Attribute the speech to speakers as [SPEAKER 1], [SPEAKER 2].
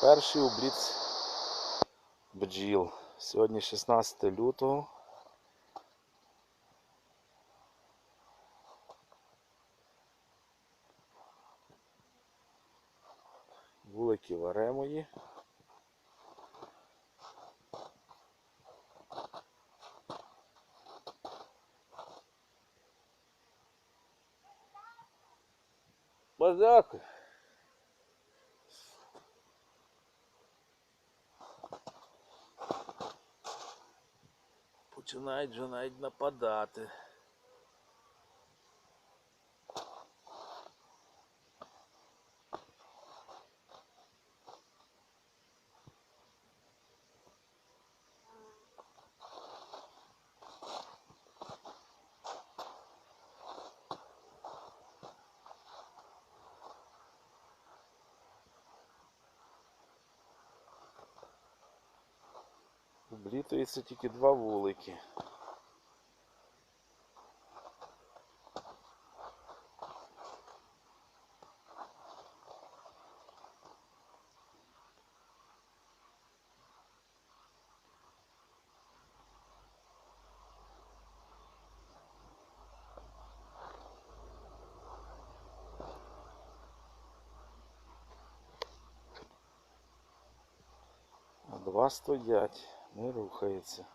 [SPEAKER 1] Перший обліт бджіл. Сьогодні 16 лютого. Вулики варемої. Базяки. Починають вже навіть нападати. Облітується тільки два вулики. Два стоять, не рухаються.